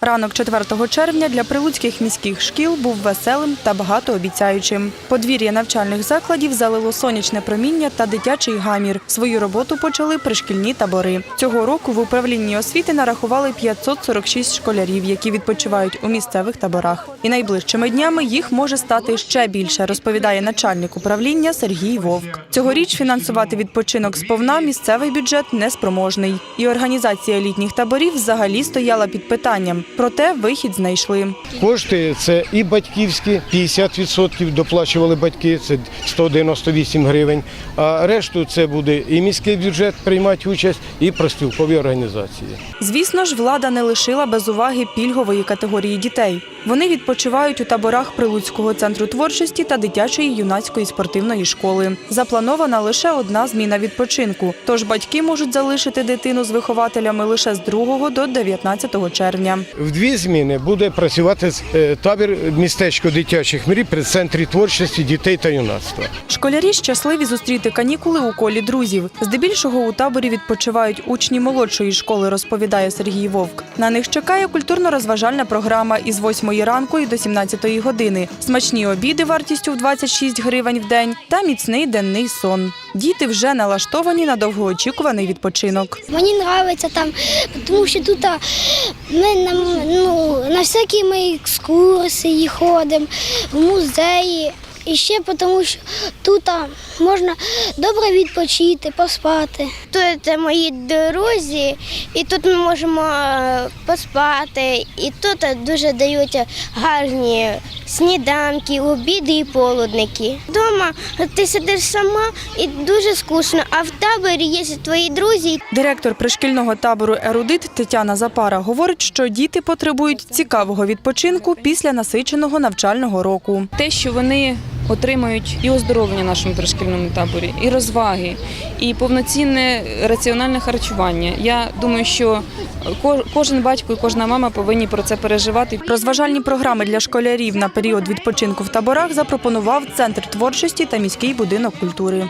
Ранок 4 червня для прилуцьких міських шкіл був веселим та багатообіцяючим. Подвір'я навчальних закладів залило сонячне проміння та дитячий гамір. Свою роботу почали пришкільні табори. Цього року в управлінні освіти нарахували 546 школярів, які відпочивають у місцевих таборах. І найближчими днями їх може стати ще більше, розповідає начальник управління Сергій Вовк. Цьогоріч фінансувати відпочинок сповна місцевий бюджет неспроможний. І організація літніх таборів взагалі стояла під питанням. Проте вихід знайшли. Кошти це і батьківські, 50% доплачували батьки, це 198 гривень. А решту це буде і міський бюджет приймати участь, і профспілкові організації. Звісно ж, влада не лишила без уваги пільгової категорії дітей. Вони відпочивають у таборах Прилуцького центру творчості та дитячої юнацької спортивної школи. Запланована лише одна зміна відпочинку, тож батьки можуть залишити дитину з вихователями лише з 2 до 19 червня. В дві зміни буде працювати е, табір містечко дитячих мрій при центрі творчості дітей та юнацтва. Школярі щасливі зустріти канікули у колі друзів. Здебільшого у таборі відпочивають учні молодшої школи, розповідає Сергій Вовк. На них чекає культурно-розважальна програма із 8 ранку і до 17 години, смачні обіди вартістю в 26 гривень в день та міцний денний сон. Діти вже налаштовані на довгоочікуваний відпочинок. Мені подобається там, тому що тут ми на, ну, на всякі ми екскурсії ходимо, в музеї. І ще тому, що тут можна добре відпочити, поспати. Тут це мої друзі, і тут ми можемо е, поспати. І тут дуже дають гарні сніданки, обіди і полудники. Дома ти сидиш сама і дуже скучно, а в таборі є твої друзі. Директор пришкільного табору Ерудит Тетяна Запара говорить, що діти потребують цікавого відпочинку після насиченого навчального року. те, що вони отримають і оздоровлення в нашому пришкільному таборі, і розваги, і повноцінне раціональне харчування. Я думаю, що кожен батько і кожна мама повинні про це переживати. Розважальні програми для школярів на період відпочинку в таборах запропонував Центр творчості та міський будинок культури.